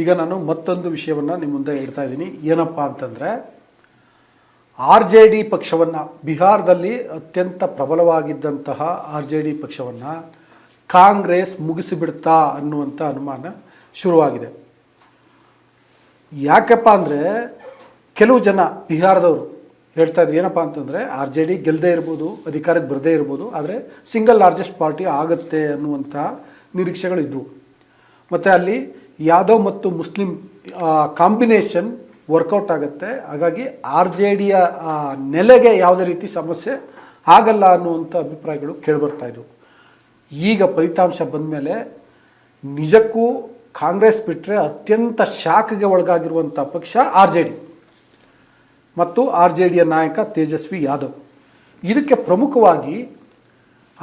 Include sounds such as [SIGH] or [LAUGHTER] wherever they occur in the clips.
ಈಗ ನಾನು ಮತ್ತೊಂದು ವಿಷಯವನ್ನು ನಿಮ್ಮ ಮುಂದೆ ಇಡ್ತಾ ಇದ್ದೀನಿ. ಏನಪ್ಪ ಅಂತಂದರೆ, ಆರ್ ಜೆ ಡಿ ಪಕ್ಷವನ್ನು, ಬಿಹಾರದಲ್ಲಿ ಅತ್ಯಂತ ಪ್ರಬಲವಾಗಿದ್ದಂತಹ ಆರ್ ಜೆ ಡಿ ಪಕ್ಷವನ್ನು ಕಾಂಗ್ರೆಸ್ ಮುಗಿಸಿಬಿಡ್ತಾ ಅನ್ನುವಂಥ ಅನುಮಾನ ಶುರುವಾಗಿದೆ. ಯಾಕಪ್ಪ ಅಂದರೆ, ಕೆಲವು ಜನ ಬಿಹಾರದವರು ಹೇಳ್ತಾ ಇದ್ರು, ಏನಪ್ಪ ಅಂತಂದರೆ, ಆರ್ ಜೆ ಡಿ ಗೆಲ್ಲದೇ ಇರ್ಬೋದು, ಅಧಿಕಾರಕ್ಕೆ ಬರದೇ ಇರ್ಬೋದು, ಆದರೆ ಸಿಂಗಲ್ ಲಾರ್ಜೆಸ್ಟ್ ಪಾರ್ಟಿ ಆಗುತ್ತೆ ಅನ್ನುವಂಥ ನಿರೀಕ್ಷೆಗಳಿದ್ವು ಮತ್ತು ಅಲ್ಲಿ ಯಾದವ್ ಮತ್ತು ಮುಸ್ಲಿಂ ಕಾಂಬಿನೇಷನ್ ವರ್ಕೌಟ್ ಆಗುತ್ತೆ. ಹಾಗಾಗಿ ಆರ್ ಜೆ ಡಿಯ ನೆಲೆಗೆ ಯಾವುದೇ ರೀತಿ ಸಮಸ್ಯೆ ಆಗಲ್ಲ ಅನ್ನುವಂಥ ಅಭಿಪ್ರಾಯಗಳು ಕೇಳಿಬರ್ತಾ ಇದ್ವು. ಈಗ ಫಲಿತಾಂಶ ಬಂದ ಮೇಲೆ ನಿಜಕ್ಕೂ ಕಾಂಗ್ರೆಸ್ ಬಿಟ್ಟರೆ ಅತ್ಯಂತ ಶಾಖೆಗೆ ಒಳಗಾಗಿರುವಂಥ ಪಕ್ಷ ಆರ್ ಜೆ ಡಿ. ಮತ್ತು ಆರ್ ಜೆ ಡಿಯ ನಾಯಕ ತೇಜಸ್ವಿ ಯಾದವ್. ಇದಕ್ಕೆ ಪ್ರಮುಖವಾಗಿ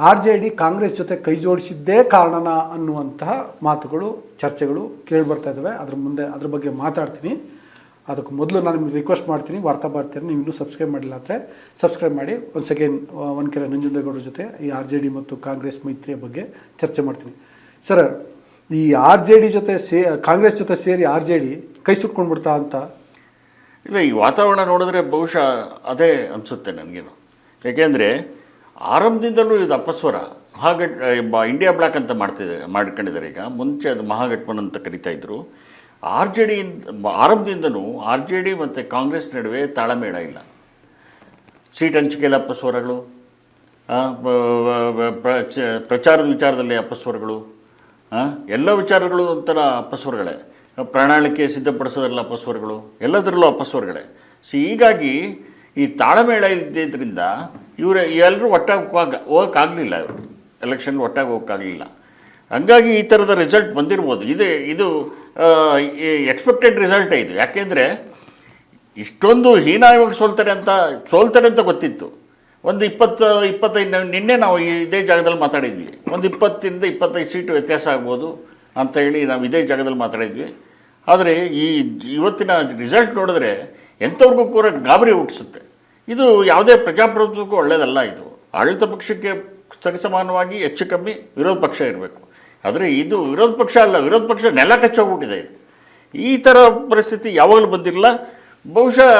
ಆರ್ ಜೆ ಡಿ ಕಾಂಗ್ರೆಸ್ ಜೊತೆ ಕೈ ಜೋಡಿಸಿದ್ದೇ ಕಾರಣನ ಅನ್ನುವಂತಹ ಮಾತುಗಳು, ಚರ್ಚೆಗಳು ಕೇಳಿಬರ್ತಾ ಇದ್ದಾವೆ ಅದ್ರ ಮುಂದೆ, ಅದ್ರ ಬಗ್ಗೆ ಮಾತಾಡ್ತೀನಿ. ಅದಕ್ಕೆ ಮೊದಲು ನಾನು ನಿಮ್ಗೆ ರಿಕ್ವೆಸ್ಟ್ ಮಾಡ್ತೀನಿ, ವಾರ್ತಾ ಭಾರತೀಯ ನೀವು ಇನ್ನೂ ಸಬ್ಸ್ಕ್ರೈಬ್ ಮಾಡಿಲ್ಲ ಅಂದರೆ ಸಬ್ಸ್ಕ್ರೈಬ್ ಮಾಡಿ. ಒಂದು ಸೆಕೆಂಡ್ ಒಂದು ಕೆರೆ ನಂಜುಂಡೇಗೌಡರ ಜೊತೆ ಈ ಆರ್ ಜೆ ಡಿ ಮತ್ತು ಕಾಂಗ್ರೆಸ್ ಮೈತ್ರಿಯ ಬಗ್ಗೆ ಚರ್ಚೆ ಮಾಡ್ತೀನಿ. ಸರ್, ಈ ಆರ್ ಜೆ ಡಿ ಜೊತೆ ಸೇ, ಕಾಂಗ್ರೆಸ್ ಜೊತೆ ಸೇರಿ ಆರ್ ಜೆ ಡಿ ಕೈ ಸುಟ್ಕೊಂಡ್ಬಿಡ್ತಾ ಅಂತ? ಇಲ್ಲ, ಈ ವಾತಾವರಣ ನೋಡಿದ್ರೆ ಬಹುಶಃ ಅದೇ ಅನಿಸುತ್ತೆ ನನಗೇನು. ಯಾಕೆಂದರೆ ಆರಂಭದಿಂದಲೂ ಇದು ಅಪಸ್ವರ. ಮಹಾಗಟ್ ಬ ಇಂಡಿಯಾ ಬ್ಲಾಕ್ ಅಂತ ಮಾಡ್ತಿದ್ದಾರೆ ಮಾಡ್ಕೊಂಡಿದ್ದಾರೆ ಈಗ. ಮುಂಚೆ ಅದು ಮಹಾಗಠಬಂಧನ್ ಅಂತ ಕರಿತಾ ಇದ್ದರು ಆರ್ ಜೆ ಡಿ ಆರಂಭದಿಂದನೂ ಆರ್ ಜೆ ಡಿ ಮತ್ತು ಕಾಂಗ್ರೆಸ್ ನಡುವೆ ತಾಳಮೇಳ ಇಲ್ಲ. ಸೀಟ್ ಹಂಚಿಕೆಯಲ್ಲಿ ಅಪಸ್ವರಗಳು ಪ್ರಚಾರದ ವಿಚಾರದಲ್ಲಿ ಅಪಸ್ವರಗಳು ಎಲ್ಲ ವಿಚಾರಗಳು ಒಂಥರ ಅಪಸ್ವರಗಳೇ. ಪ್ರಣಾಳಿಕೆ ಸಿದ್ಧಪಡಿಸೋದ್ರಲ್ಲಿ ಅಪಸ್ವರಗಳು, ಎಲ್ಲದರಲ್ಲೂ ಅಪಸ್ವರಗಳೇ. ಸೊ ಹೀಗಾಗಿ ಈ ತಾಳಮೇಳ ಇದ್ದಿದ್ದರಿಂದ ಇವರು ಎಲ್ಲರೂ ಒಟ್ಟಾಗಿ ಹೋಗ, ಹೋಗೋಕ್ಕಾಗಲಿಲ್ಲ ಇವರು. ಎಲೆಕ್ಷನ್ ಒಟ್ಟಾಗಿ ಹೋಗೋಕ್ಕಾಗಲಿಲ್ಲ. ಹಂಗಾಗಿ ಈ ಥರದ ರಿಸಲ್ಟ್ ಬಂದಿರ್ಬೋದು. ಇದು ಇದು ಎಕ್ಸ್ಪೆಕ್ಟೆಡ್ ರಿಸಲ್ಟೇ ಇದು. ಯಾಕೆಂದರೆ ಇಷ್ಟೊಂದು ಹೀನಾಯವಾಗಿ ಸೋಲ್ತಾರೆ ಅಂತ ಸೋಲ್ತಾರೆ ಅಂತ ಗೊತ್ತಿತ್ತು. ಒಂದು ಇಪ್ಪತ್ತು, ಇಪ್ಪತ್ತೈದು, ನಿನ್ನೆ ನಾವು ಇದೇ ಜಾಗದಲ್ಲಿ ಮಾತಾಡಿದ್ವಿ. ಒಂದು ಇಪ್ಪತ್ತಿಂದ ಇಪ್ಪತ್ತೈದು ಸೀಟು ವ್ಯತ್ಯಾಸ ಆಗ್ಬೋದು ಅಂತ ಹೇಳಿ ನಾವು ಇದೇ ಜಾಗದಲ್ಲಿ ಮಾತಾಡಿದ್ವಿ. ಆದರೆ ಈ ಇವತ್ತಿನ ರಿಸಲ್ಟ್ ನೋಡಿದ್ರೆ ಎಂಥವ್ರಿಗೂ ಕೂಡ ಗಾಬರಿ ಹುಟ್ಟಿಸುತ್ತೆ. ಇದು ಯಾವುದೇ ಪ್ರಜಾಪ್ರಭುತ್ವಕ್ಕೂ ಒಳ್ಳೆಯದಲ್ಲ ಇದು. ಆಡಳಿತ ಪಕ್ಷಕ್ಕೆ ಸರಿಸಮಾನವಾಗಿ ಹೆಚ್ಚು ಕಮ್ಮಿ ವಿರೋಧ ಪಕ್ಷ ಇರಬೇಕು. ಆದರೆ ಇದು ವಿರೋಧ ಪಕ್ಷ ಅಲ್ಲ ವಿರೋಧ ಪಕ್ಷ ನೆಲ ಕಚ್ಚೋಗ್ಬಿಟ್ಟಿದೆ ಇದು. ಈ ಥರ ಪರಿಸ್ಥಿತಿ ಯಾವಾಗಲೂ ಬಂದಿರಲ್ಲ ಬಹುಶಃ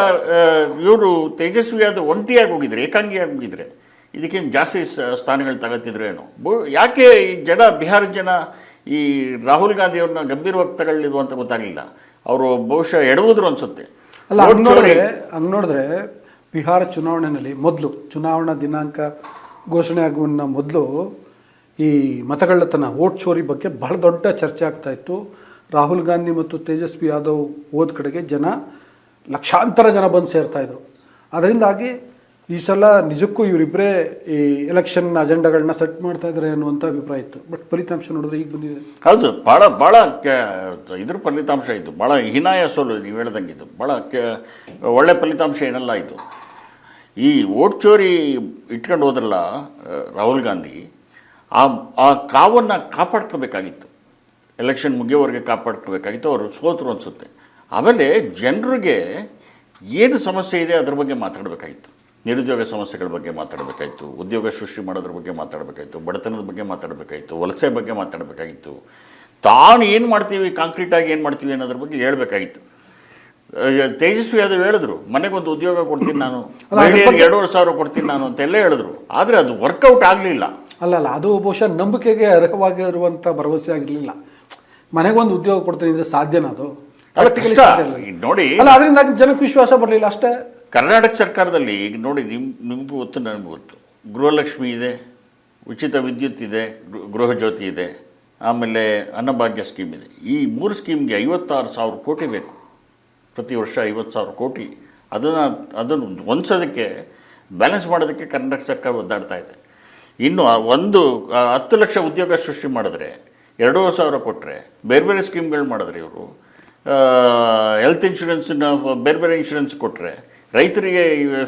ಇವರು ತೇಜಸ್ವಿ ಆದ ಒಂಟಿಯಾಗಿ ಹೋಗಿದ್ರೆ ಏಕಾಂಗಿಯಾಗಿ ಹೋಗಿದ್ರೆ ಇದಕ್ಕೇನು ಜಾಸ್ತಿ ಸ್ಥಾನಗಳು ತಗೊಳ್ತಿದ್ರು ಏನೋ. ಬಹು ಯಾಕೆ ಈ ಜನ ಬಿಹಾರ ಜನ ಈ ರಾಹುಲ್ ಗಾಂಧಿಯವ್ರನ್ನ ಗಂಭೀರವಾಗಿ ತಗೊಳ್ಳಿದ್ರು ಅಂತ ಗೊತ್ತಾಗಲಿಲ್ಲ. ಅವರು ಬಹುಶಃ ಎಡವುದ್ರು ಅನ್ಸುತ್ತೆ. ಅಲ್ಲ ಹಂಗೆ ನೋಡಿದ್ರೆ ಹಂಗೆ ನೋಡಿದ್ರೆ ಬಿಹಾರ ಚುನಾವಣೆಯಲ್ಲಿ ಮೊದಲು ಚುನಾವಣಾ ದಿನಾಂಕ ಘೋಷಣೆ ಆಗುವನ್ನ ಮೊದಲು ಈ ಮತಗಳ್ಳತನ ವೋಟ್ ಚೋರಿ ಬಗ್ಗೆ ಬಹಳ ದೊಡ್ಡ ಚರ್ಚೆ ಆಗ್ತಾ ಇತ್ತು. ರಾಹುಲ್ ಗಾಂಧಿ ಮತ್ತು ತೇಜಸ್ವಿ ಯಾದವ್ ಹೋದ ಕಡೆಗೆ ಜನ, ಲಕ್ಷಾಂತರ ಜನ ಬಂದು ಸೇರ್ತಾ ಇದ್ರು. ಅದರಿಂದಾಗಿ ಈ ಸಲ ನಿಜಕ್ಕೂ ಇವರಿಬ್ಬರೇ ಈ ಎಲೆಕ್ಷನ್ ಅಜೆಂಡಾಗಳನ್ನ ಸೆಟ್ ಮಾಡ್ತಾ ಇದ್ದಾರೆ ಅನ್ನುವಂಥ ಅಭಿಪ್ರಾಯ ಇತ್ತು. ಬಟ್ ಫಲಿತಾಂಶ ನೋಡಿದ್ರೆ ಈಗ ಬಂದಿದೆ. ಹೌದು ಭಾಳ ಭಾಳ ಇದ್ರ ಫಲಿತಾಂಶ ಇತ್ತು ಭಾಳ ಹೀನಾಯ ಸೋಲು ನೀವು ಇದು. ಭಾಳ ಒಳ್ಳೆ ಫಲಿತಾಂಶ ಏನಲ್ಲ ಇದು. ಈ ಓಟ್ ಚೋರಿ ಇಟ್ಕೊಂಡು ಹೋದ್ರಲ್ಲ ರಾಹುಲ್ ಗಾಂಧಿ, ಆ ಆ ಕಾವನ್ನು ಕಾಪಾಡ್ಕೋಬೇಕಾಗಿತ್ತು. ಎಲೆಕ್ಷನ್ ಮುಗಿಯೋವರೆಗೆ ಕಾಪಾಡ್ಕೋಬೇಕಾಗಿತ್ತು, ಅವರು ಸೋತರು ಅನಿಸುತ್ತೆ. ಆಮೇಲೆ ಜನರಿಗೆ ಏನು ಸಮಸ್ಯೆ ಇದೆ ಅದ್ರ ಬಗ್ಗೆ ಮಾತಾಡಬೇಕಾಗಿತ್ತು. ನಿರುದ್ಯೋಗ ಸಮಸ್ಯೆಗಳ ಬಗ್ಗೆ ಮಾತಾಡಬೇಕಾಗಿತ್ತು, ಉದ್ಯೋಗ ಸೃಷ್ಟಿ ಮಾಡೋದ್ರ ಬಗ್ಗೆ ಮಾತಾಡಬೇಕಾಗಿತ್ತು, ಬಡತನದ ಬಗ್ಗೆ ಮಾತಾಡಬೇಕಾಗಿತ್ತು, ವಲಸೆ ಬಗ್ಗೆ ಮಾತಾಡಬೇಕಾಗಿತ್ತು. ತಾನು ಏನು ಮಾಡ್ತೀವಿ, ಕಾಂಕ್ರೀಟಾಗಿ ಏನು ಮಾಡ್ತೀವಿ ಅನ್ನೋದ್ರ ಬಗ್ಗೆ ಹೇಳ್ಬೇಕಾಗಿತ್ತು. ತೇಜಸ್ವಿ ಯಾದವ್ ಹೇಳಿದ್ರು ಮನೆಗೊಂದು ಉದ್ಯೋಗ ಕೊಡ್ತೀನಿ ನಾನು ಮಹಿಳೆಯರಿಗೆ ಎರಡೂವರೆ ಸಾವಿರ ಕೊಡ್ತೀನಿ ನಾನು ಅಂತೆಲ್ಲ ಹೇಳಿದ್ರು. ಆದರೆ ಅದು ವರ್ಕೌಟ್ ಆಗಲಿಲ್ಲ. ಅಲ್ಲ ಅಲ್ಲ ಅದು ಬಹುಶಃ ನಂಬಿಕೆಗೆ ಅರ್ಹವಾಗಿರುವಂಥ ಭರವಸೆ ಆಗಿರಲಿಲ್ಲ. ಮನೆಗೊಂದು ಉದ್ಯೋಗ ಕೊಡ್ತೀನಿ ಅಂದರೆ ಸಾಧ್ಯನ ಅದು? ನೋಡಿ ಅಲ್ಲ ಅದರಿಂದ ಜನಕ್ಕೆ ವಿಶ್ವಾಸ ಬರಲಿಲ್ಲ ಅಷ್ಟೇ. ಕರ್ನಾಟಕ ಸರ್ಕಾರದಲ್ಲಿ ಈಗ ನೋಡಿ ನಿಮ್ ನಿಮಗೂ ಗೊತ್ತು ನನಗೂ ಗೊತ್ತು. ಗೃಹಲಕ್ಷ್ಮಿ ಇದೆ ಉಚಿತ ವಿದ್ಯುತ್ ಇದೆ ಗೃಹಜ್ಯೋತಿ ಗೃಹ ಜ್ಯೋತಿ ಇದೆ ಆಮೇಲೆ ಅನ್ನಭಾಗ್ಯ ಸ್ಕೀಮ್ ಇದೆ. ಈ ಮೂರು ಸ್ಕೀಮ್ಗೆ ಐವತ್ತಾರು ಸಾವಿರ ಕೋಟಿ ಬೇಕು. ಪ್ರತಿ ವರ್ಷ ಐವತ್ತು ಸಾವಿರ ಕೋಟಿ. ಅದನ್ನು ಅದನ್ನು ಹೊಂದ್ಸೋದಕ್ಕೆ ಬ್ಯಾಲೆನ್ಸ್ ಮಾಡೋದಕ್ಕೆ ಕರ್ನಾಟಕ ಸರ್ಕಾರ ಒದ್ದಾಡ್ತಾ ಇದೆ. ಇನ್ನು ಒಂದು ಹತ್ತು ಲಕ್ಷ ಉದ್ಯೋಗ ಸೃಷ್ಟಿ ಮಾಡಿದ್ರೆ, ಎರಡೂವರೆ ಸಾವಿರ ಕೊಟ್ಟರೆ ಬೇರೆ ಬೇರೆ ಸ್ಕೀಮ್ಗಳು ಮಾಡಿದ್ರೆ ಇವರು ಹೆಲ್ತ್ ಇನ್ಶೂರೆನ್ಸನ್ನ ಬೇರೆ ಬೇರೆ ಇನ್ಶೂರೆನ್ಸ್ ಕೊಟ್ಟರೆ ರೈತರಿಗೆ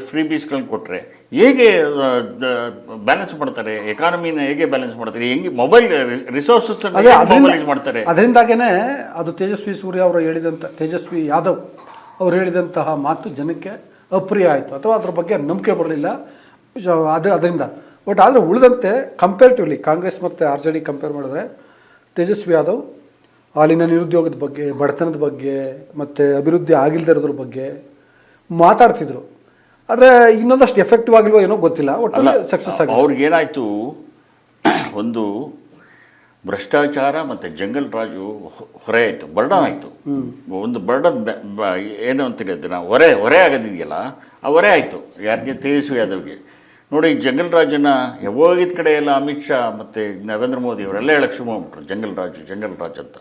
ಫ್ರೀ ಬೀಸ್ಗಳನ್ನ ಕೊಟ್ಟರೆ ಹೇಗೆ ಬ್ಯಾಲೆನ್ಸ್ ಮಾಡ್ತಾರೆ? ಎಕಾನಮಿನ ಹೇಗೆ ಬ್ಯಾಲೆನ್ಸ್ ಮಾಡ್ತಾರೆ? ಹೆಂಗೆ ಮೊಬೈಲ್ ರಿಸೋರ್ಸಸ್ ಮೊಬೈಲೈಸ್ ಮಾಡ್ತಾರೆ? ಅದರಿಂದಾಗೇ ಅದು ತೇಜಸ್ವಿ ಸೂರ್ಯ ಅವರು ಹೇಳಿದಂಥ ತೇಜಸ್ವಿ ಯಾದವ್ ಅವರು ಹೇಳಿದಂತಹ ಮಾತು ಜನಕ್ಕೆ ಅಪ್ರಿಯ ಆಯಿತು. ಅಥವಾ ಅದ್ರ ಬಗ್ಗೆ ನಂಬಿಕೆ ಬರಲಿಲ್ಲ. ಅದು ಅದರಿಂದ. ಬಟ್ ಆದರೆ ಉಳಿದಂತೆ ಕಂಪೇರ್ಟಿವ್ಲಿ ಕಾಂಗ್ರೆಸ್ ಮತ್ತು ಆರ್ ಜೆ ಡಿ ಕಂಪೇರ್ ಮಾಡಿದ್ರೆ ತೇಜಸ್ವಿ ಯಾದವ್ ಅಲ್ಲಿನ ನಿರುದ್ಯೋಗದ ಬಗ್ಗೆ ಬಡತನದ ಬಗ್ಗೆ ಮತ್ತು ಅಭಿವೃದ್ಧಿ ಆಗಿಲ್ದಿರೋದ್ರ ಬಗ್ಗೆ ಮಾತಾಡ್ತಿದ್ರು. ಆದರೆ ಇನ್ನೊಂದಷ್ಟು ಎಫೆಕ್ಟಿವ್ ಆಗಿಲ್ವೋ ಏನೋ ಗೊತ್ತಿಲ್ಲ. ಒಟ್ಟಲ್ಲಿ ಸಕ್ಸಸ್ ಆಗಿ ಅವ್ರಿಗೇನಾಯಿತು [CLEARS THROAT] ಒಂದು ಭ್ರಷ್ಟಾಚಾರ ಮತ್ತು ಜಂಗಲ್ ರಾಜು ಹೊರೆ ಆಯಿತು ಬರ್ಡನ್ ಆಯಿತು. ಒಂದು ಬರ್ಡನ್ ಏನು ಬ- ಏನು ನಾವು ಹೊರೆ ಹೊರೆ ಆಗೋದಿದೆಯಲ್ಲ ಆ ಹೊರೆ ಆಯಿತು ಯಾರಿಗೆ ತೇಜಸ್ವಿ ಯಾದವ್ಗೆ ನೋಡಿ ಜಂಗಲ್ ರಾಜನ ಯಾವಾಗಿದ್ದ ಕಡೆ ಎಲ್ಲ ಅಮಿತ್ ಶಾ ಮತ್ತು ನರೇಂದ್ರ ಮೋದಿ ಅವರೆಲ್ಲ ಹೇಳಕ್ಕೆ ಶುರು ಮಾಡ್ಬಿಟ್ರು ಜಂಗಲ್ ರಾಜು ಜಂಗಲ್ ರಾಜ್ ಅಂತ.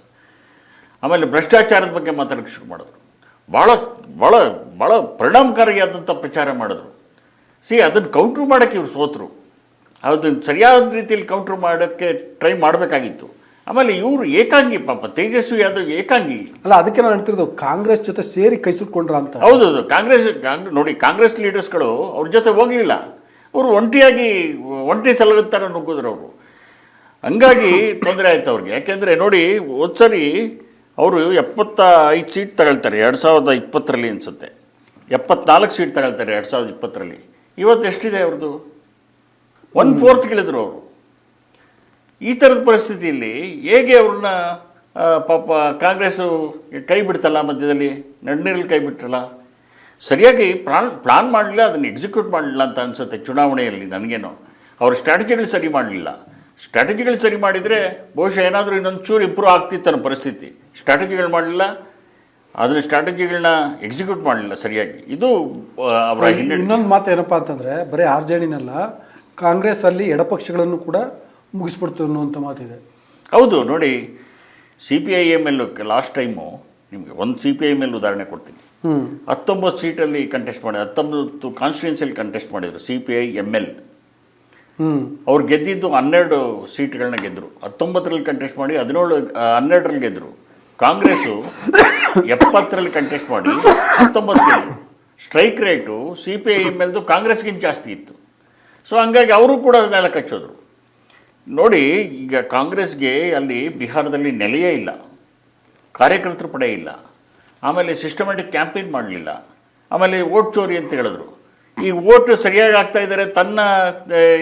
ಆಮೇಲೆ ಭ್ರಷ್ಟಾಚಾರದ ಬಗ್ಗೆ ಮಾತಾಡೋಕ್ಕೆ ಶುರು ಮಾಡಿದ್ರು. ಭಾಳ ಭಾಳ ಭಾಳ ಪರಿಣಾಮಕಾರಿಯಾದಂಥ ಪ್ರಚಾರ ಮಾಡಿದ್ರು. ಸಿ ಅದನ್ನು ಕೌಂಟ್ರ್ ಮಾಡೋಕ್ಕೆ ಇವ್ರು ಸೋತರು. ಅದನ್ನು ಸರಿಯಾದ ರೀತಿಯಲ್ಲಿ ಕೌಂಟ್ರ್ ಮಾಡೋಕ್ಕೆ ಟ್ರೈ ಮಾಡಬೇಕಾಗಿತ್ತು. ಆಮೇಲೆ ಇವರು ಏಕಾಂಗಿ ಪಾಪ ತೇಜಸ್ವಿ ಯಾದವ್ ಏಕಾಂಗಿ. ಅಲ್ಲ ಅದಕ್ಕೆ ನಾನು ಹೇಳ್ತಿರೋದು ಕಾಂಗ್ರೆಸ್ ಜೊತೆ ಸೇರಿ ಕೈ ಸುಟ್ಕೊಂಡ್ರ ಅಂತ. ಹೌದೌದು ಕಾಂಗ್ರೆಸ್ ಕಾಂಗ್ರೆಸ್ ನೋಡಿ ಕಾಂಗ್ರೆಸ್ ಲೀಡರ್ಸ್ಗಳು ಅವ್ರ ಜೊತೆ ಹೋಗಲಿಲ್ಲ. ಅವರು ಒಂಟಿಯಾಗಿ ಒಂಟಿ ಸಲಗುತ್ತಾರೆ ನುಗ್ಗಿದ್ರು ಅವರು. ಹಂಗಾಗಿ ತೊಂದರೆ ಆಯ್ತು ಅವ್ರಿಗೆ. ಯಾಕೆಂದರೆ ನೋಡಿ ಹೋದ್ಸರಿ ಅವರು ಎಪ್ಪತ್ತ ಐದು ಸೀಟ್ ತಗೊಳ್ತಾರೆ, ಎರಡು ಸಾವಿರದ ಇಪ್ಪತ್ತರಲ್ಲಿ ಅನಿಸುತ್ತೆ. ಎಪ್ಪತ್ನಾಲ್ಕು ಸೀಟ್ ತಗೊಳ್ತಾರೆ ಎರಡು ಸಾವಿರದ ಇಪ್ಪತ್ತರಲ್ಲಿ. ಇವತ್ತು ಎಷ್ಟಿದೆ ಅವ್ರದ್ದು ಒನ್ ಫೋರ್ತ್ ಗಿಳಿದ್ರು ಅವರು. ಈ ಥರದ ಪರಿಸ್ಥಿತಿಯಲ್ಲಿ ಹೇಗೆ ಅವ್ರನ್ನ ಪಾಪ ಕಾಂಗ್ರೆಸ್ಸು ಕೈ ಬಿಡ್ತಲ್ಲ ಮಧ್ಯದಲ್ಲಿ? ನಡ್ನೀರಲ್ಲಿ ಕೈ ಬಿಟ್ರಲ್ಲ? ಸರಿಯಾಗಿ ಪ್ಲಾನ್ ಪ್ಲಾನ್ ಮಾಡಲಿಲ್ಲ, ಅದನ್ನು ಎಕ್ಸಿಕ್ಯೂಟ್ ಮಾಡಲಿಲ್ಲ ಅಂತ ಅನಿಸುತ್ತೆ ಚುನಾವಣೆಯಲ್ಲಿ ನನಗೇನೋ. ಅವ್ರ ಸ್ಟ್ರಾಟಜಿಗಳು ಸರಿ ಮಾಡಲಿಲ್ಲ. ಸ್ಟ್ರಾಟಜಿಗಳು ಸರಿ ಮಾಡಿದರೆ ಬಹುಶಃ ಏನಾದರೂ ಇನ್ನೊಂದು ಚೂರು ಇಂಪ್ರೂವ್ ಆಗ್ತಿತ್ತು ಅನ್ನೋ ಪರಿಸ್ಥಿತಿ. ಸ್ಟ್ರಾಟಜಿಗಳು ಮಾಡಲಿಲ್ಲ ಅದನ್ನ ಸ್ಟ್ರಾಟಜಿಗಳನ್ನ ಎಕ್ಸಿಕ್ಯೂಟ್ ಮಾಡಲಿಲ್ಲ ಸರಿಯಾಗಿ. ಇದು ಅವರ ಇನ್ನೊಂದು ಮಾತು ಏನಪ್ಪಾ ಅಂತಂದರೆ ಬರೀ ಆರ್ ಜೆ ಡಿನಲ್ಲ ಕಾಂಗ್ರೆಸ್ ಅಲ್ಲಿ ಎಡಪಕ್ಷಗಳನ್ನು ಕೂಡ ಮುಗಿಸ್ಬಿಡ್ತು ಅನ್ನುವಂಥ ಮಾತಿದೆ. ಹೌದು ನೋಡಿ C P I M L last time ನಿಮಗೆ ಒಂದು C P I M L ಉದಾಹರಣೆ ಕೊಡ್ತೀನಿ. ಹತ್ತೊಂಬತ್ತು ಸೀಟಲ್ಲಿ ಕಂಟೆಸ್ಟ್ ಮಾಡಿ ಹತ್ತೊಂಬತ್ತು ಕಾನ್ಸ್ಟಿಟ್ಯೂನ್ಸಿಯಲ್ಲಿ ಕಂಟೆಸ್ಟ್ ಮಾಡಿದರು C P I M L ಅವ್ರು ಗೆದ್ದಿದ್ದು ಹನ್ನೆರಡು ಸೀಟ್ಗಳನ್ನ ಗೆದ್ದರು ಹತ್ತೊಂಬತ್ತರಲ್ಲಿ ಕಂಟೆಸ್ಟ್ ಮಾಡಿ, ಹದಿನೇಳು ಹನ್ನೆರಡರಲ್ಲಿ ಗೆದ್ದರು ಕಾಂಗ್ರೆಸ್ಸು ಎಪ್ಪತ್ತರಲ್ಲಿ ಕಂಟೆಸ್ಟ್ ಮಾಡಿ, ಹತ್ತೊಂಬತ್ತು ಗೆದ್ದರು strike rate C P I M ಎಲ್ದು ಕಾಂಗ್ರೆಸ್ಗಿಂತ ಜಾಸ್ತಿ ಇತ್ತು. ಸೊ ಹಂಗಾಗಿ ಅವರು ಕೂಡ ಅದನ್ನೆಲ್ಲ ಕಚ್ಚೋದ್ರು. ನೋಡಿ, ಈಗ ಕಾಂಗ್ರೆಸ್ಗೆ ಅಲ್ಲಿ ಬಿಹಾರದಲ್ಲಿ ನೆಲೆಯೇ ಇಲ್ಲ. ಕಾರ್ಯಕರ್ತರ ಪಡೆ ಇಲ್ಲ. ಆಮೇಲೆ ಸಿಸ್ಟಮ್ಯಾಟಿಕ್ ಕ್ಯಾಂಪೇನ್ ಮಾಡಲಿಲ್ಲ. ಆಮೇಲೆ ಓಟ್ ಚೋರಿ ಅಂತ ಹೇಳಿದ್ರು. ಈ ಓಟು ಸರಿಯಾಗಿ ಆಗ್ತಾ ಇದ್ದಾರೆ, ತನ್ನ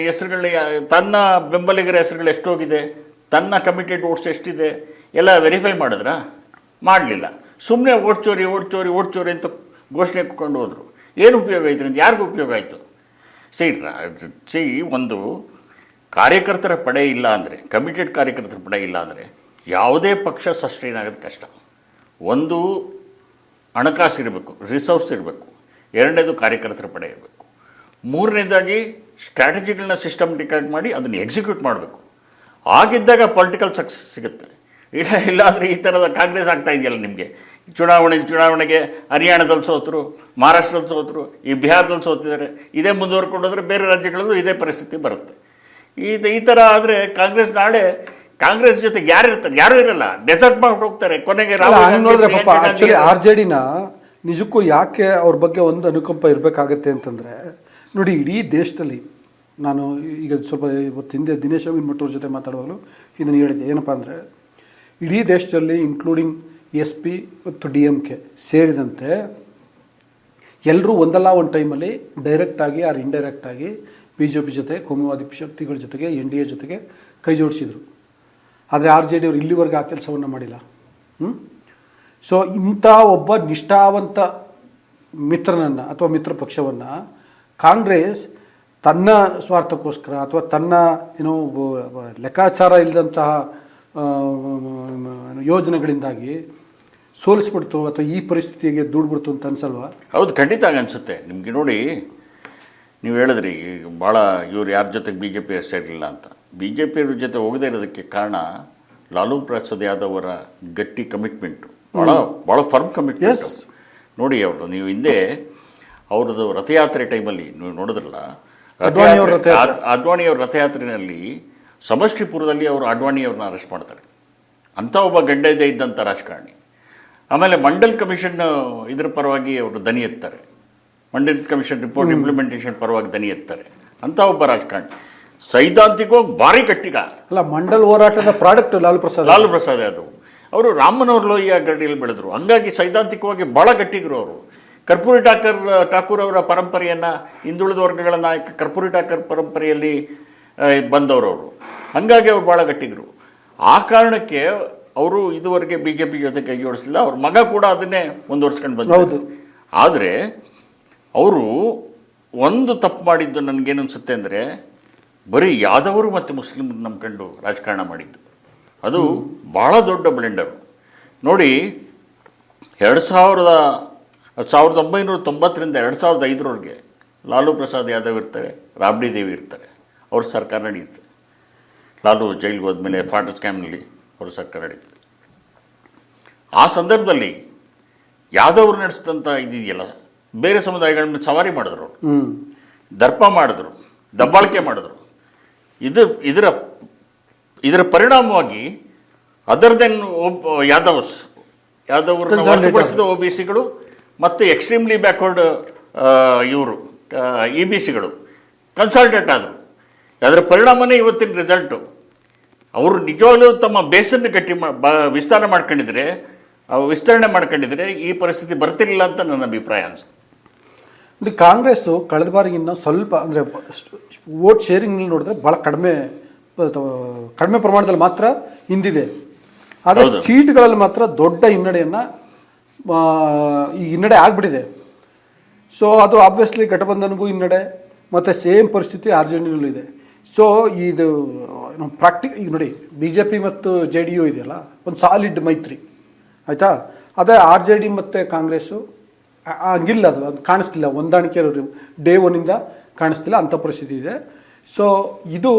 ಹೆಸರುಗಳ ತನ್ನ ಬೆಂಬಲಿಗರ ಹೆಸರುಗಳು ಎಷ್ಟೋಗಿದೆ, ತನ್ನ ಕಮಿಟೆಡ್ ಓಟ್ಸ್ ಎಷ್ಟಿದೆ, ಎಲ್ಲ ವೆರಿಫೈ ಮಾಡಿದ್ರಾ? ಮಾಡಲಿಲ್ಲ. ಸುಮ್ಮನೆ ಓಟ್ ಚೋರಿ ಓಟ್ ಚೋರಿ ಓಟ್ ಚೋರಿ ಅಂತ ಘೋಷಣೆ ಕೊಂಡು ಹೋದರು. ಏನು ಉಪಯೋಗ ಆಯ್ತು ಅಂತ ಯಾರಿಗೂ ಉಪಯೋಗ ಆಯಿತು? ಸಿ ಸಿ ಒಂದು ಕಾರ್ಯಕರ್ತರ ಪಡೆ ಇಲ್ಲ ಅಂದರೆ ಕಮಿಟೆಡ್ ಕಾರ್ಯಕರ್ತರ ಪಡೆ ಇಲ್ಲ ಅಂದರೆ, ಯಾವುದೇ ಪಕ್ಷ ಸಸ್ಟೈನ್ ಆಗೋದು ಕಷ್ಟ. ಒಂದು ಹಣಕಾಸು ಇರಬೇಕು ರಿಸೋರ್ಸ್ ಇರಬೇಕು. ಎರಡನೇದು ಕಾರ್ಯಕರ್ತರ ಪಡೆ ಇರಬೇಕು. ಮೂರನೇದಾಗಿ ಸ್ಟ್ರಾಟಜಿಗಳನ್ನ ಸಿಸ್ಟಮೆಟಿಕ್ ಆಗಿ ಮಾಡಿ ಅದನ್ನು ಎಕ್ಸಿಕ್ಯೂಟ್ ಮಾಡಬೇಕು. ಆಗಿದ್ದಾಗ ಪೊಲಿಟಿಕಲ್ ಸಕ್ಸಸ್ ಸಿಗುತ್ತೆ. ಇಲ್ಲ ಇಲ್ಲ ಅಂದರೆ ಈ ಥರದ ಕಾಂಗ್ರೆಸ್ ಆಗ್ತಾ ಇದೆಯಲ್ಲ ನಿಮಗೆ. ಚುನಾವಣೆ ಚುನಾವಣೆಗೆ ಹರಿಯಾಣದಲ್ಲಿ ಸೋತರು ಮಹಾರಾಷ್ಟ್ರದಲ್ಲಿ ಸೋತರು ಈ ಬಿಹಾರದಲ್ಲಿ ಸೋತಿದ್ದಾರೆ. ಇದೇ ಮುಂದುವರ್ಕೊಂಡೋದ್ರೆ ಬೇರೆ ರಾಜ್ಯಗಳಲ್ಲೂ ಇದೇ ಪರಿಸ್ಥಿತಿ ಬರುತ್ತೆ. ಇದು ಈ ಥರ ಆದರೆ ಕಾಂಗ್ರೆಸ್ ನಾಳೆ ಕಾಂಗ್ರೆಸ್ ಜೊತೆಗೆ ಯಾರು ಇರ್ತಾರೆ ಯಾರೂ ಇರಲ್ಲ. ಡೆಸರ್ಟ್ ಮಾಡ್ಬಿಟ್ಟು ಹೋಗ್ತಾರೆ. ಕೊನೆಗೆ ಆರ್ ಜೆ ಡಿನ ನಿಜಕ್ಕೂ ಯಾಕೆ ಅವ್ರ ಬಗ್ಗೆ ಒಂದು ಅನುಕಂಪ ಇರಬೇಕಾಗತ್ತೆ ಅಂತಂದರೆ, ನೋಡಿ ಇಡೀ ದೇಶದಲ್ಲಿ, ನಾನು ಈಗ ಸ್ವಲ್ಪ ಇವತ್ತು ಹಿಂದೆ ದಿನೇಶ್ ಮಟ್ಟವ್ರ ಜೊತೆ ಮಾತಾಡುವಾಗಲೂ ಇದನ್ನು ಹೇಳಿದ್ದೆ, ಏನಪ್ಪ ಅಂದರೆ, ಇಡೀ ದೇಶದಲ್ಲಿ ಇನ್ಕ್ಲೂಡಿಂಗ್ ಎಸ್ ಪಿ ಮತ್ತು ಡಿ ಎಂ ಕೆ ಸೇರಿದಂತೆ ಎಲ್ಲರೂ ಒಂದಲ್ಲ ಒಂದು ಟೈಮಲ್ಲಿ ಡೈರೆಕ್ಟಾಗಿ ಆರ್ ಇಂಡೈರೆಕ್ಟಾಗಿ ಬಿ ಜೆ ಪಿ ಜೊತೆ, ಕೋಮುವಾದಿ ಶಕ್ತಿಗಳ ಜೊತೆಗೆ ಎನ್ ಡಿ ಎ ಜೊತೆಗೆ ಕೈ ಜೋಡಿಸಿದರು. ಆದರೆ ಆರ್ ಜೆ ಡಿ ಅವರು ಇಲ್ಲಿವರೆಗೆ ಆ ಕೆಲಸವನ್ನು ಮಾಡಿಲ್ಲ. ಹ್ಞೂ ಸೊ ಇಂಥ ಒಬ್ಬ ನಿಷ್ಠಾವಂತ ಮಿತ್ರನನ್ನು ಅಥವಾ ಮಿತ್ರ ಪಕ್ಷವನ್ನು ಕಾಂಗ್ರೆಸ್ ತನ್ನ ಸ್ವಾರ್ಥಕ್ಕೋಸ್ಕರ ಅಥವಾ ತನ್ನ ಏನೋ ಲೆಕ್ಕಾಚಾರ ಇಲ್ಲದಂತಹ ಯೋಜನೆಗಳಿಂದಾಗಿ ಸೋಲಿಸ್ಬಿಡ್ತು ಅಥವಾ ಈ ಪರಿಸ್ಥಿತಿಗೆ ದೂಡ್ಬಿಡ್ತು ಅಂತ ಅನ್ಸಲ್ವಾ? ಹೌದು, ಖಂಡಿತ ಆಗ ಅನಿಸುತ್ತೆ. ನಿಮಗೆ ನೋಡಿ, ನೀವು ಹೇಳಿದ್ರಿ ಭಾಳ ಇವ್ರು ಯಾರ ಜೊತೆಗೆ ಬಿ ಜೆ ಪಿ ಸೇರಲಿಲ್ಲ ಅಂತ. ಬಿ ಜೆ ಪಿಯವ್ರ ಜೊತೆ ಹೋಗದೇ ಇರೋದಕ್ಕೆ ಕಾರಣ ಲಾಲೂ ಪ್ರಸಾದ್ ಯಾದವ್ ಅವರ ಗಟ್ಟಿ ಕಮಿಟ್ಮೆಂಟು ಭಾಳ ಭಾಳ ಫರ್ಮ್ ಕಮಿಟ್ಮೆಂಟ್ ನೋಡಿ ಅವರು ನೀವು ಹಿಂದೆ ಅವ್ರದ್ದು ರಥಯಾತ್ರೆ ಟೈಮಲ್ಲಿ ನೀವು ನೋಡಿದ್ರಲ್ಲ ಅಡ್ವಾಣಿಯವ್ರ. ಅದ್- ರಥಯಾತ್ರೆಯಲ್ಲಿ ಸಮಷ್ಟಿಪುರದಲ್ಲಿ ಅವರು ಅಡ್ವಾಣಿಯವ್ರನ್ನ ಅರೆಸ್ಟ್ ಮಾಡ್ತಾರೆ. ಅಂಥ ಒಬ್ಬ ಗಡ್ಡೆದೆ ಇದ್ದಂಥ ರಾಜಕಾರಣಿ. ಆಮೇಲೆ ಮಂಡಲ್ ಕಮಿಷನ್ ಇದ್ರ ಪರವಾಗಿ ಅವರು ದನಿ ಎತ್ತಾರೆ. ಮಂಡಲ್ ಕಮಿಷನ್ ರಿಪೋರ್ಟ್ ಇಂಪ್ಲಿಮೆಂಟೇಷನ್ ಪರವಾಗಿ ದನಿ ಎತ್ತಾರೆ. ಅಂಥ ಒಬ್ಬ ರಾಜಕಾರಣಿ. ಸೈದ್ಧಾಂತಿಕವಾಗಿ ಭಾರಿ ಕಟ್ಟಿಗ ಅಲ್ಲ ಮಂಡಲ್ ಹೋರಾಟದ ಪ್ರಾಡಕ್ಟ್ ಲಾಲ್ ಪ್ರಸಾದ್ ಲಾಲು ಪ್ರಸಾದ್ ಯಾದವ್. ಅವರು ರಾಮನವ್ರ ಲೋಹಿಯ ಗಡಿಯಲ್ಲಿ ಬೆಳೆದರು. ಹಂಗಾಗಿ ಸೈದ್ಧಾಂತಿಕವಾಗಿ ಭಾಳ ಗಟ್ಟಿಗರು ಅವರು. ಕರ್ಪೂರಿ ಠಾಕರ್ ಠಾಕೂರ್ ಅವರ ಪರಂಪರೆಯನ್ನು ಹಿಂದುಳಿದ ವರ್ಗಗಳ ನಾಯಕ ಕರ್ಪೂರಿ ಠಾಕರ್ ಪರಂಪರೆಯಲ್ಲಿ ಬಂದವರು ಅವರು. ಹಂಗಾಗಿ ಅವ್ರು ಭಾಳ ಗಟ್ಟಿಗರು. ಆ ಕಾರಣಕ್ಕೆ ಅವರು ಇದುವರೆಗೆ ಬಿ ಜೆ ಪಿ ಜೊತೆ ಕೈ ಜೋಡಿಸಲಿಲ್ಲ. ಅವ್ರ ಮಗ ಕೂಡ ಅದನ್ನೇ ಮುಂದುವರ್ಸ್ಕೊಂಡು ಬಂದ ಹೌದು. ಆದರೆ ಅವರು ಒಂದು ತಪ್ಪು ಮಾಡಿದ್ದು ನನಗೇನು ಅನಿಸುತ್ತೆ ಅಂದರೆ ಬರೀ ಯಾದವರು ಮತ್ತು ಮುಸ್ಲಿಮರು ನಂಬ್ಕೊಂಡು ರಾಜಕಾರಣ ಮಾಡಿದ್ದು. ಅದು ಭಾಳ ದೊಡ್ಡ ಬ್ಲೆಂಡರು ನೋಡಿ ಎರಡು ಸಾವಿರದ ಸಾವಿರದ ಒಂಬೈನೂರ ತೊಂಬತ್ತರಿಂದ ಎರಡು ಸಾವಿರದ ಐದರವರೆಗೆ ಲಾಲು ಪ್ರಸಾದ್ ಯಾದವ್ ಇರ್ತಾರೆ ರಾಬ್ಡಿ ದೇವಿ ಇರ್ತಾರೆ ಅವ್ರ ಸರ್ಕಾರ ನಡೆಯುತ್ತೆ. ಲಾಲು ಜೈಲಿಗೆ ಹೋದ್ಮೇಲೆ ಫಾಟರ್ ಸ್ಕ್ಯಾಮ್ನಲ್ಲಿ ಅವ್ರ ಸರ್ಕಾರ ನಡೆಯುತ್ತೆ. ಆ ಸಂದರ್ಭದಲ್ಲಿ ಯಾದವರು ನಡೆಸಿದಂಥ ಇದಿದೆಯಲ್ಲ ಬೇರೆ ಸಮುದಾಯಗಳನ್ನ ಮೇಲೆ ಸವಾರಿ ಮಾಡಿದ್ರು. ಅವ್ರು. ದರ್ಪ ಮಾಡಿದ್ರು ದಬ್ಬಾಳಿಕೆ ಮಾಡಿದ್ರು. ಇದು ಇದರ ಇದರ ಪರಿಣಾಮವಾಗಿ ಅದರ್ ದೆನ್ ಯಾದವ್ಸ್ ಯಾದವ್ರನ್ನ. ಹೊರತುಪಡಿಸಿದ ಒ ಬಿ ಸಿಗಳು ಮತ್ತು ಎಕ್ಸ್ಟ್ರೀಮ್ಲಿ ಬ್ಯಾಕ್ವರ್ಡ್ ಇವರು ಇ ಬಿ ಸಿಗಳು ಕನ್ಸಲ್ಟೆಂಟ್ ಆದರು. ಅದರ ಪರಿಣಾಮನೇ ಇವತ್ತಿನ ರಿಸಲ್ಟು ಅವರು ನಿಜವಾಗ್ಲೂ ತಮ್ಮ ಬೇಸನ್ನು ಗಟ್ಟಿ ಮಾ ಬ- ವಿಸ್ತಾರ ಮಾಡ್ಕೊಂಡಿದ್ರೆ ವಿಸ್ತರಣೆ ಮಾಡ್ಕೊಂಡಿದ್ರೆ ಈ ಪರಿಸ್ಥಿತಿ ಬರ್ತಿರಲಿಲ್ಲ ಅಂತ ನನ್ನ ಅಭಿಪ್ರಾಯ ಅನಿಸುತ್ತೆ. ಅಂದರೆ ಕಾಂಗ್ರೆಸ್ಸು ಕಳೆದ ಬಾರಿಗಿನ್ನ ಸ್ವಲ್ಪ ಅಂದರೆ ವೋಟ್ ಶೇರಿಂಗ್ ನೋಡಿದ್ರೆ ಭಾಳ ಕಡಿಮೆ ಕಡಿಮೆ ಪ್ರಮಾಣದಲ್ಲಿ ಮಾತ್ರ ಹಿಂದಿದೆ. ಆದರೆ ಸೀಟ್ಗಳಲ್ಲಿ ಮಾತ್ರ ದೊಡ್ಡ ಹಿನ್ನಡೆಯನ್ನು ಈ ಹಿನ್ನಡೆ ಆಗಿಬಿಟ್ಟಿದೆ. ಸೊ ಅದು ಆಬ್ವಿಯಸ್ಲಿ ಘಟಬಂಧನಗೂ ಹಿನ್ನಡೆ ಮತ್ತು ಸೇಮ್ ಪರಿಸ್ಥಿತಿ ಆರ್ ಜೆ ಡಿನಲ್ಲೂ ಇದೆ ಸೊ ಇದು ಪ್ರಾಕ್ಟಿ ಈಗ ನೋಡಿ ಬಿ ಜೆ ಪಿ ಮತ್ತು ಜೆ ಡಿ ಯು ಇದೆಯಲ್ಲ ಒಂದು ಸಾಲಿಡ್ ಮೈತ್ರಿ. ಆಯಿತಾ? ಅದೇ ಆರ್ ಜೆ ಡಿ ಮತ್ತು ಕಾಂಗ್ರೆಸ್ಸು ಹಂಗಿಲ್ಲ ಅದು ಅದು ಕಾಣಿಸ್ತಿಲ್ಲ. ಹೊಂದಾಣಿಕೆ ಡೇ ಒನ್ನಿಂದ ಕಾಣಿಸ್ತಿಲ್ಲ ಅಂಥ ಪರಿಸ್ಥಿತಿ ಇದೆ. ಸೊ ಇದು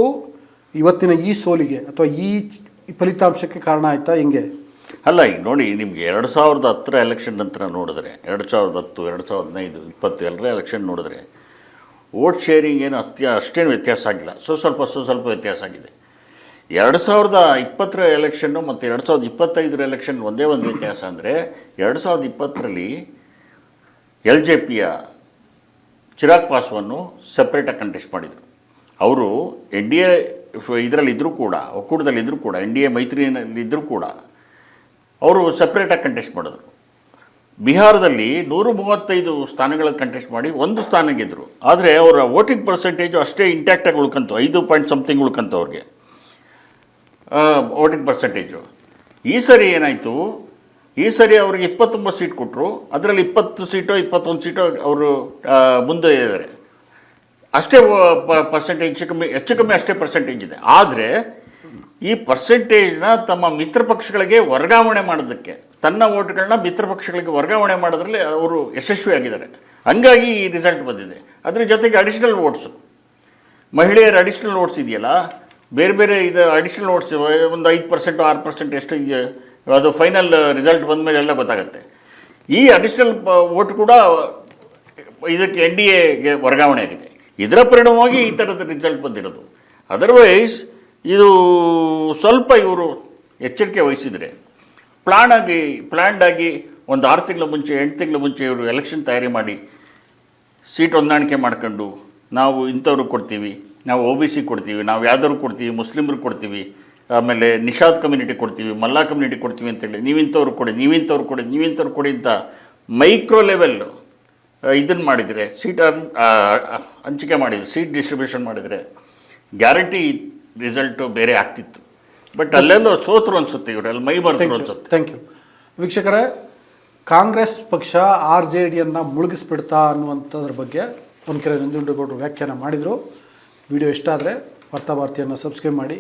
ಇವತ್ತಿನ ಈ ಸೋಲಿಗೆ ಅಥವಾ ಈ ಫಲಿತಾಂಶಕ್ಕೆ ಕಾರಣ ಆಯ್ತಾ ಹಿಂಗೆ? ಅಲ್ಲ, ಈಗ ನೋಡಿ, ನಿಮಗೆ ಎರಡು ಸಾವಿರದ ಹತ್ತರ ಎಲೆಕ್ಷನ್ ನಂತರ ನೋಡಿದ್ರೆ, ಎರಡು ಸಾವಿರದ ಹತ್ತು, ಎರಡು ಸಾವಿರದ ಹದಿನೈದು, ಇಪ್ಪತ್ತು ಎಲ್ಲರ ಎಲೆಕ್ಷನ್ ನೋಡಿದ್ರೆ ವೋಟ್ ಶೇರಿಂಗ್ ಏನು ಅತ್ಯ, ಅಷ್ಟೇನು ವ್ಯತ್ಯಾಸ ಆಗಿಲ್ಲ. ಸೊ, ಸ್ವಲ್ಪ ಸೊ, ಸ್ವಲ್ಪ ವ್ಯತ್ಯಾಸ ಆಗಿದೆ. ಎರಡು ಸಾವಿರದ ಇಪ್ಪತ್ತರ ಎಲೆಕ್ಷನ್ನು ಮತ್ತು ಎರಡು ಸಾವಿರದ ಇಪ್ಪತ್ತೈದರ ಎಲೆಕ್ಷನ್ ಒಂದೇ ಒಂದು ವ್ಯತ್ಯಾಸ ಅಂದರೆ, ಎರಡು ಸಾವಿರದ ಇಪ್ಪತ್ತರಲ್ಲಿ ಎಲ್ ಜೆ ಪಿಯ ಚಿರಾಗ್ ಪಾಸ್ವನ್ನು ಸಪ್ರೇಟಾಗಿ ಕಂಟೆಸ್ಟ್ ಮಾಡಿದರು. ಅವರು ಎನ್ ಡಿ ಎ ಇದರಲ್ಲಿದ್ದರೂ ಕೂಡ ಒಕ್ಕೂಟದಲ್ಲಿದ್ದರೂ ಕೂಡ ಎನ್ ಡಿ ಎ ಮೈತ್ರಿಯಲ್ಲಿದ್ದರೂ ಕೂಡ, ಅವರು ಸಪ್ರೇಟಾಗಿ ಕಂಟೆಸ್ಟ್ ಮಾಡಿದ್ರು. ಬಿಹಾರದಲ್ಲಿ ನೂರು ಮೂವತ್ತೈದು ಸ್ಥಾನಗಳಲ್ಲಿ ಕಂಟೆಸ್ಟ್ ಮಾಡಿ ಒಂದು ಸ್ಥಾನ ಗೆದ್ದರು ಆದರೆ ಅವರ ವೋಟಿಂಗ್ ಪರ್ಸೆಂಟೇಜು ಅಷ್ಟೇ ಇಂಟ್ಯಾಕ್ಟಾಗಿ ಉಳ್ಕಂತು, ಐದು ಪಾಯಿಂಟ್ ಸಮಥಿಂಗ್ ಉಳ್ಕಂತು ಅವ್ರಿಗೆ. ವೋಟಿಂಗ್ ಪರ್ಸೆಂಟೇಜು ಈ ಸರಿ ಏನಾಯಿತು? ಈ ಸರಿ ಅವ್ರಿಗೆ ಇಪ್ಪತ್ತೊಂಬತ್ತು ಸೀಟ್ ಕೊಟ್ಟರು ಅದರಲ್ಲಿ ಇಪ್ಪತ್ತು ಸೀಟೋ ಇಪ್ಪತ್ತೊಂದು ಸೀಟೋ ಅವರು ಮುಂದೆ ಇದ್ದಾರೆ. ಅಷ್ಟೇ ಪರ್ಸೆಂಟೇಜ್ ಹೆಚ್ಚು ಕಮ್ಮಿ ಹೆಚ್ಚು ಕಮ್ಮಿ ಅಷ್ಟೇ ಪರ್ಸೆಂಟೇಜ್ ಇದೆ. ಆದರೆ ಈ ಪರ್ಸೆಂಟೇಜ್ನ ತಮ್ಮ ಮಿತ್ರ ಪಕ್ಷಗಳಿಗೆ ವರ್ಗಾವಣೆ ಮಾಡೋದಕ್ಕೆ, ತನ್ನ ಓಟ್ಗಳನ್ನ ಮಿತ್ರ ಪಕ್ಷಗಳಿಗೆ ವರ್ಗಾವಣೆ ಮಾಡೋದ್ರಲ್ಲಿ ಅವರು ಯಶಸ್ವಿಯಾಗಿದ್ದಾರೆ ಹಂಗಾಗಿ ಈ ರಿಸಲ್ಟ್ ಬಂದಿದೆ. ಅದರ ಜೊತೆಗೆ ಅಡಿಷನಲ್ ವೋಟ್ಸು ಮಹಿಳೆಯರ ಅಡಿಷನಲ್ ವೋಟ್ಸ್ ಇದೆಯಲ್ಲ? ಬೇರೆ ಬೇರೆ ಇದು ಅಡಿಷನಲ್ ವೋಟ್ಸ್ ಒಂದು ಐದು ಪರ್ಸೆಂಟು ಆರು ಪರ್ಸೆಂಟ್ ಎಷ್ಟು ಇದೆ ಅದು ಫೈನಲ್ ರಿಸಲ್ಟ್ ಬಂದ ಮೇಲೆ ಎಲ್ಲ ಗೊತ್ತಾಗುತ್ತೆ. ಈ ಅಡಿಷನಲ್ ವೋಟ್ ಕೂಡ ಇದಕ್ಕೆ ಎನ್ ಡಿ ಎಗೆ ವರ್ಗಾವಣೆ ಆಗಿದೆ. ಇದರ ಪರಿಣಾಮವಾಗಿ ಈ ಥರದ ರಿಸಲ್ಟ್ ಬಂದಿರೋದು. ಅದರ್ವೈಸ್ ಇದು ಸ್ವಲ್ಪ ಇವರು ಎಚ್ಚರಿಕೆ ವಹಿಸಿದರೆ ಪ್ಲಾನ್ ಆಗಿ ಪ್ಲ್ಯಾಂಡ್ ಆಗಿ ಒಂದು ಆರು ತಿಂಗಳ ಮುಂಚೆ, ಎಂಟು ತಿಂಗಳ ಮುಂಚೆ ಇವರು ಎಲೆಕ್ಷನ್ ತಯಾರಿ ಮಾಡಿ ಸೀಟ್ ಹೊಂದಾಣಿಕೆ ಮಾಡ್ಕೊಂಡು ನಾವು ಇಂಥವ್ರು ಕೊಡ್ತೀವಿ, ನಾವು ಒ ಬಿ ಸಿ ಕೊಡ್ತೀವಿ, ನಾವು ಯಾವ್ದಾದ್ರು ಕೊಡ್ತೀವಿ ಮುಸ್ಲಿಮ್ರಿಗೆ ಕೊಡ್ತೀವಿ, ಆಮೇಲೆ ನಿಷಾದ್ ಕಮ್ಯುನಿಟಿ ಕೊಡ್ತೀವಿ, ಮಲ್ಲಾ ಕಮ್ಯುನಿಟಿ ಕೊಡ್ತೀವಿ ಅಂತೇಳಿ ನೀವಿಂಥವ್ರು ಕೊಡಿ ನೀವಿಂಥವ್ರು ಕೊಡಿ ನೀವಿಂಥವ್ರು ಕೊಡಿ ಅಂತ ಮೈಕ್ರೋ ಲೆವೆಲ್ ಇದನ್ನು ಮಾಡಿದರೆ ಸೀಟ್ ಹಂಚಿಕೆ ಮಾಡಿದರೆ ಸೀಟ್ ಡಿಸ್ಟ್ರಿಬ್ಯೂಷನ್ ಮಾಡಿದರೆ ಗ್ಯಾರಂಟಿ ರಿಸಲ್ಟು ಬೇರೆ ಆಗ್ತಿತ್ತು. ಬಟ್ ಅಲ್ಲೆಲ್ಲೋ ಸೋತರು ಅನ್ಸುತ್ತೆ ಇವರೆಲ್ಲ ಮೈ ಬರ್ತರು ಅನ್ಸುತ್ತೆ. ಥ್ಯಾಂಕ್ ಯು ವೀಕ್ಷಕರೇ ಕಾಂಗ್ರೆಸ್ ಪಕ್ಷ ಆರ್ ಜೆ ಡಿಯನ್ನು ಮುಳುಗಿಸ್ಬಿಡ್ತಾ ಅನ್ನುವಂಥದ್ರ ಬಗ್ಗೆ ಒಂದು ಕೆರೆ ನಂಜುಂಡೇಗೌಡರು ವ್ಯಾಖ್ಯಾನ ಮಾಡಿದರು. ವಿಡಿಯೋ ಇಷ್ಟ ಆದರೆ ವಾರ್ತಾಭಾರತಿಯನ್ನು ಸಬ್ಸ್ಕ್ರೈಬ್ ಮಾಡಿ.